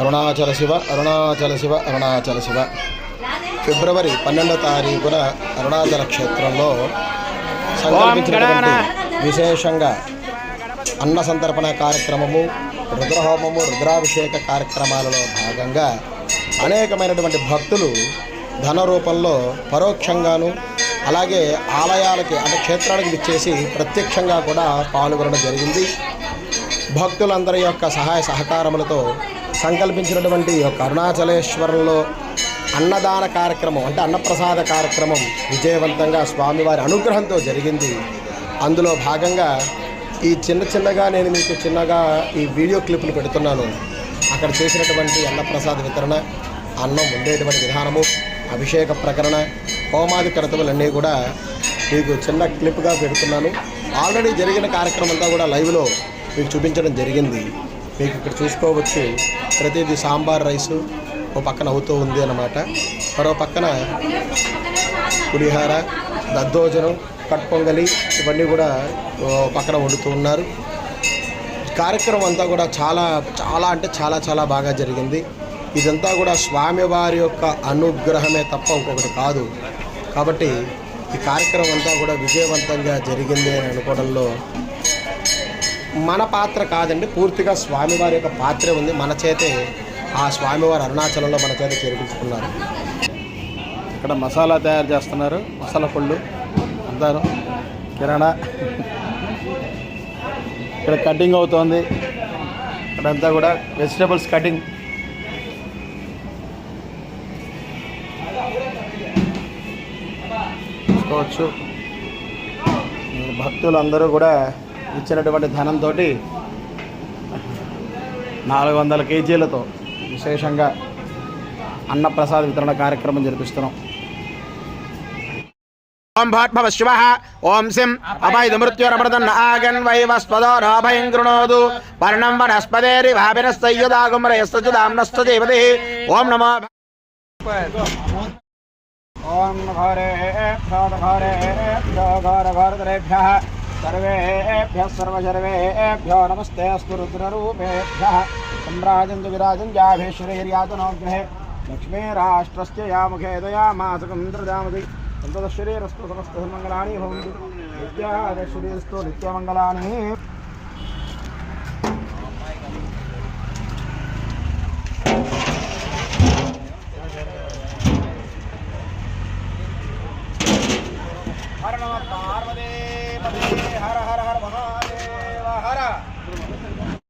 అరుణాచల శివ అరుణాచల శివ అరుణాచల శివ ఫిబ్రవరి పన్నెండో తారీఖున అరుణాచల క్షేత్రంలో సంకల్పించినటువంటి విశేషంగా అన్న సంతర్పణ కార్యక్రమము రుద్రహోమము రుద్రాభిషేక కార్యక్రమాలలో భాగంగా అనేకమైనటువంటి భక్తులు ధన రూపంలో పరోక్షంగాను అలాగే ఆలయాలకి అంటే క్షేత్రాలకు విచ్చేసి ప్రత్యక్షంగా కూడా పాల్గొనడం జరిగింది. భక్తులందరి యొక్క సహాయ సహకారములతో సంకల్పించినటువంటి ఒక యొక్క అరుణాచలేశ్వరంలో అన్నదాన కార్యక్రమం అంటే అన్నప్రసాద కార్యక్రమం విజయవంతంగా స్వామివారి అనుగ్రహంతో జరిగింది. అందులో భాగంగా ఈ చిన్న చిన్నగా నేను మీకు చిన్నగా ఈ వీడియో క్లిప్లు పెడుతున్నాను. అక్కడ చేసినటువంటి అన్నప్రసాద వితరణ అన్నం ఉండేటువంటి విధానము అభిషేక ప్రకరణ హోమాది కర్తవులన్నీ కూడా మీకు చిన్న క్లిప్గా పెడుతున్నాను. ఆల్రెడీ జరిగిన కార్యక్రమం అంతా కూడా లైవ్లో మీకు చూపించడం జరిగింది. మీకు ఇక్కడ చూసుకోవచ్చు. ప్రతిదీ సాంబార్ రైసు ఓ పక్కన అవుతూ ఉంది అన్నమాట. మరో పక్కన పులిహార దద్దోజనం కట్ పొంగలి ఇవన్నీ కూడా పక్కన వండుతూ ఉన్నారు. కార్యక్రమం అంతా కూడా చాలా చాలా అంటే చాలా చాలా బాగా జరిగింది. ఇదంతా కూడా స్వామివారి యొక్క అనుగ్రహమే తప్ప ఇంకొకటి కాదు. కాబట్టి ఈ కార్యక్రమం అంతా కూడా విజయవంతంగా జరిగింది అని అనుకోవడంలో మన పాత్ర కాదండి పూర్తిగా స్వామివారి యొక్క పాత్ర ఉంది. మన చేతే ఆ స్వామివారు అరుణాచలంలో మన చేత చేర్పించుకున్నారు. ఇక్కడ మసాలా తయారు చేస్తున్నారు. మసాలా పళ్ళు అందరూ కిరాణా. ఇక్కడ కటింగ్ అవుతోంది. ఇక్కడంతా కూడా వెజిటబుల్స్ కటింగ్. చూసుకోవచ్చు. ఈ భక్తులందరూ కూడా ఇచ్చినటువంటి ధనంతో నాలుగు వందల కేజీలతో విశేషంగా అన్నప్రసాద వితరణ కార్యక్రమం జరిపిస్తున్నాం ఓం భోద్భవ శివ ఓం సిం అభైద మృత్యురమృతన్న ఆగన్ వైవస్పదో నాభయం గృణోదు పర్ణం వనస్పదేరి భాభినస్తయ్యుదాగుమరయస్తచుదాంనస్తు దేవతే ఓం నమో ఓం ఘోరేభ్యో ఘోరేభ్యో ఘోర ఘోరతరేభ్యः सर्वेभ्यः सर्वशर्वेभ्यो नमस्ते, अस्तु रुद्ररूपेभ्यः। सम्राजन्तु विराजञ्जाभेश्वरैर्यातनोग्रहे लक्ष्मीराष्ट्रस्य या मुखे दयामासकं दृजामति सन्ततशरीरस्तु समस्तसन्मङ्गलानि भवन्तु। नित्यादशरीरस्तु नित्यमङ्गलानि।